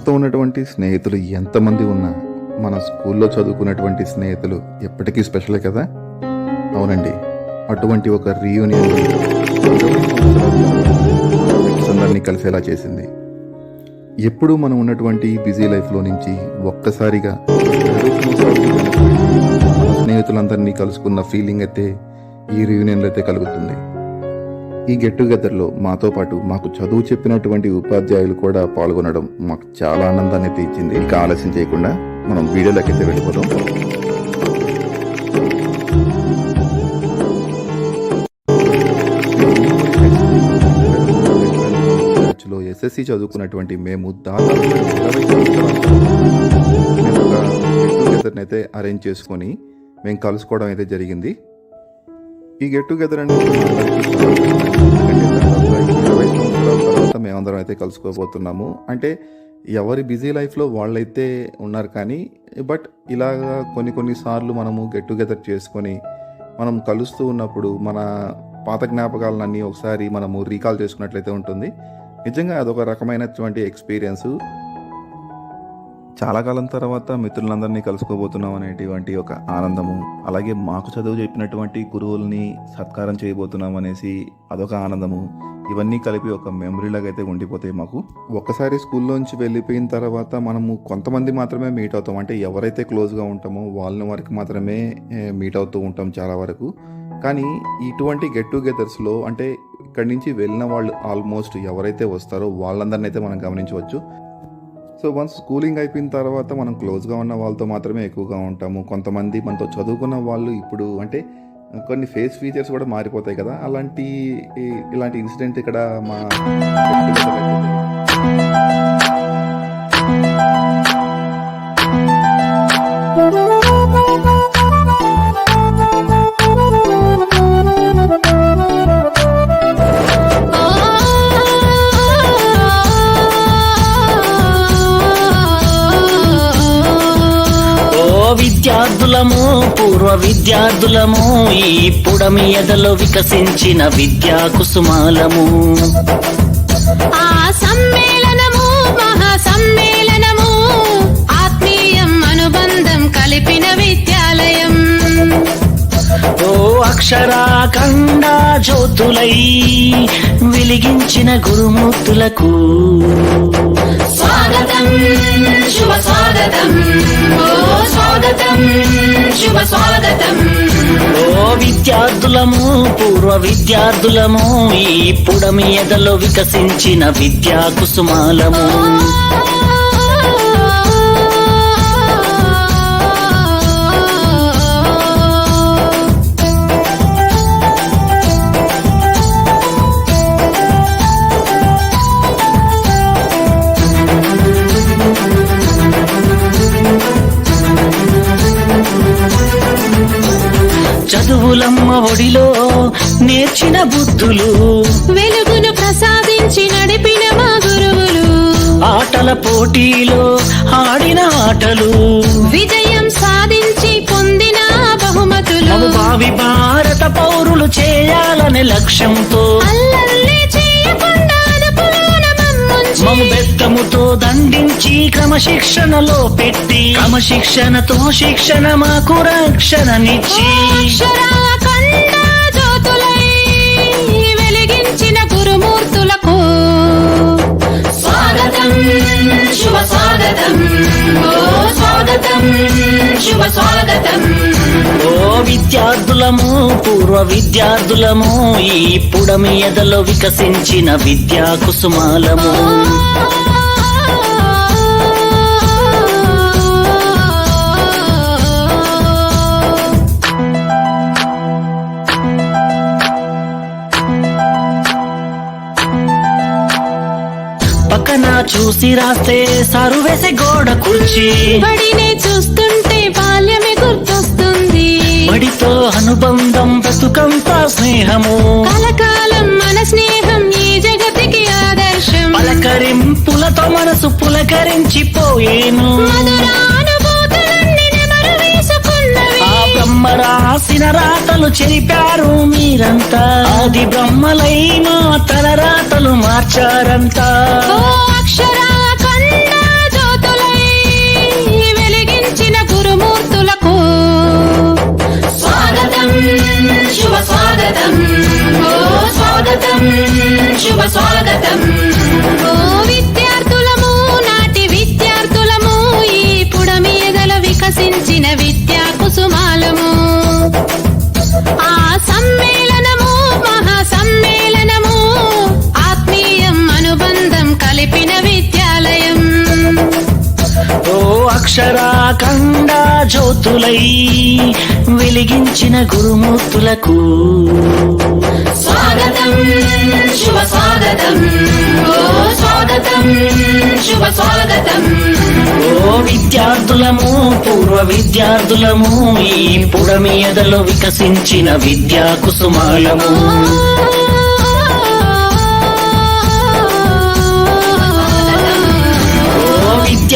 మనతో ఉన్నటువంటి స్నేహితులు ఎంతమంది ఉన్నా మన స్కూల్లో చదువుకున్నటువంటి స్నేహితులు ఎప్పటికీ స్పెషలే కదా? అవునండి. అటువంటి ఒక రీయూనియన్ అందరినీ కలిసేలా చేసింది. ఎప్పుడూ మనం ఉన్నటువంటి బిజీ లైఫ్లో నుంచి ఒక్కసారిగా స్నేహితులందరినీ కలుసుకున్న ఫీలింగ్ అయితే ఈ రీయూనియన్లో అయితే కలుగుతుంది. ఈ గెట్ టుగెదర్లో మాతో పాటు మాకు చదువు చెప్పినటువంటి ఉపాధ్యాయులు కూడా పాల్గొనడం మాకు చాలా ఆనందాన్ని అయితే ఇచ్చింది ఇంకా ఆలస్యం చేయకుండా మనం వీడియోలోకి అయితే వెళ్ళిపోదాం. ఎస్ఎస్సి చదువుకున్నటువంటి మేము దాదాపు అయితే అరేంజ్ చేసుకొని మేము కలుసుకోవడం అయితే జరిగింది. ఈ గెట్ టుగెదర్ అంటే ఇరవై సంవత్సరాల తర్వాత మేమందరం అయితే కలుసుకోబోతున్నాము. అంటే ఎవరి బిజీ లైఫ్లో వాళ్ళైతే ఉన్నారు కానీ బట్ ఇలాగా కొన్ని కొన్ని సార్లు మనము గెట్ టుగెదర్ చేసుకొని మనం కలుస్తూ ఉన్నప్పుడు మన పాత జ్ఞాపకాలన్నీ ఒకసారి మనము రీకాల్ చేసుకున్నట్లయితే ఉంటుంది. నిజంగా అదొక రకమైనటువంటి ఎక్స్పీరియన్స్. చాలా కాలం తర్వాత మిత్రులందరినీ కలుసుకోబోతున్నాం అనేటువంటి ఒక ఆనందము అలాగే మాకు చదువు చెప్పినటువంటి గురువుల్ని సత్కారం చేయబోతున్నాం అనేసి అదొక ఆనందము. ఇవన్నీ కలిపి ఒక మెమరీలాగా అయితే ఉండిపోతాయి మాకు ఒక్కసారి స్కూల్లోంచి వెళ్ళిపోయిన తర్వాత మనము కొంతమంది మాత్రమే మీట్ అవుతాం. అంటే ఎవరైతే క్లోజ్గా ఉంటామో వాళ్ళని వరకు మాత్రమే మీట్ అవుతూ ఉంటాం చాలా వరకు. కానీ ఇటువంటి గెట్ టుగెదర్స్లో అంటే ఇక్కడి నుంచి వెళ్ళిన వాళ్ళు ఆల్మోస్ట్ ఎవరైతే వస్తారో వాళ్ళందరిని అయితే మనం గమనించవచ్చు. సో వన్స్ స్కూలింగ్ అయిపోయిన తర్వాత మనం క్లోజ్గా ఉన్న వాళ్ళతో మాత్రమే ఎక్కువగా ఉంటాము. కొంతమంది మనతో చదువుకున్న వాళ్ళు ఇప్పుడు అంటే కొన్ని ఫేస్ ఫీచర్స్ కూడా మారిపోతాయి కదా. అలాంటి ఇలాంటి ఇన్సిడెంట్ ఇక్కడ మా విద్యార్థులము పూర్వ విద్యార్థులము ఈ పుడమి ఎదలో వికసించిన విద్యా కుసుమాలము. ఆ సమ్మేళనము మహా సమ్మేళనము ఆత్మీయం అనుబంధం కలిపిన విద్యాలయం. ఓ అక్షరాఖండ జ్యోతులై వెలిగించిన గురుమూర్తులకు. స్వాగతం శుభ స్వాగతం. ఓ స్వాగతం శుభ స్వాగతం. ఓ విద్యార్థులము పూర్వ విద్యార్థులము ఈ పుడమి ఎదలో వికసించిన విద్యా కుసుమాలము. ఒడిలో నేర్చిన బుద్ధులు. వెలుగును ప్రసాదించి నడిపిన మా గురువులు. ఆటల పోటీలో ఆడిన ఆటలు. విజయం సాధించి పొందిన బహుమతులు. భావి భారత పౌరులు చేయాలనే లక్ష్యంతో. అల్లల్లే బెత్తముతో దండించి క్రమశిక్షణలో పెట్టి క్రమశిక్షణతో శిక్షణ మాకు రక్షణనిచ్చి. వెలిగించిన గురుమూర్తులకు స్వాగతం శుభ స్వాగతం. స్వాగతం శుభ స్వాగతం. విద్యార్థులము పూర్వ విద్యార్థులము ఈ పుడమి ఎదలో వికసించిన విద్యా కుసుమాలము. పక్కన చూసి రాస్తే సారు వేసే గోడ కుర్చీ. చూస్తే బడితో అనుబంధం బ్రతుకంతా స్నేహము. కలకాలం మన స్నేహం ఈ జగతికి ఆదర్శం. పలకరింపులతో మనసు పులకరించిపోయేను. ఆ బ్రహ్మ రాసిన రాతలు చెరిపారు మీరంతా. ఆది బ్రహ్మలై మా తల రాతలు మార్చారంతా. ఓ అక్షరాఖండ అక్షరాఖండ జ్యోతులై వెలిగించిన గురుమూర్తులకు స్వాగతం శుభ స్వాగతం. ఓ స్వాగతం శుభ స్వాగతం. ఓ విద్యార్థులము పూర్వ విద్యార్థులము ఈ పుడమి ఎదలో వికసించిన విద్యా కుసుమాలము.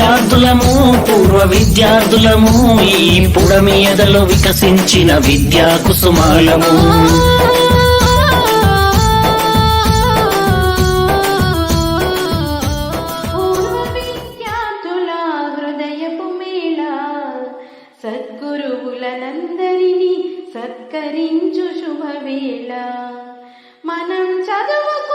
విద్యార్థులము పూర్వ విద్యార్థులము ఈ పుడమి ఎదలో వికసించిన విద్యా కుసుమాలము. సత్కరించు శుభవేళ. మనం చదువుకు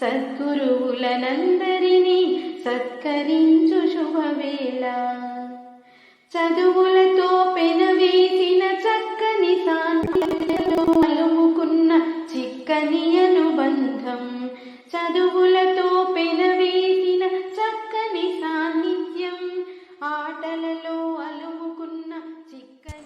సద్గురువులనందరినీ సత్కరించు శుభవేళ. చదువులతో పెనవేసిన చక్కని సాన్నిధ్యంలో అలుముకున్న చిక్కని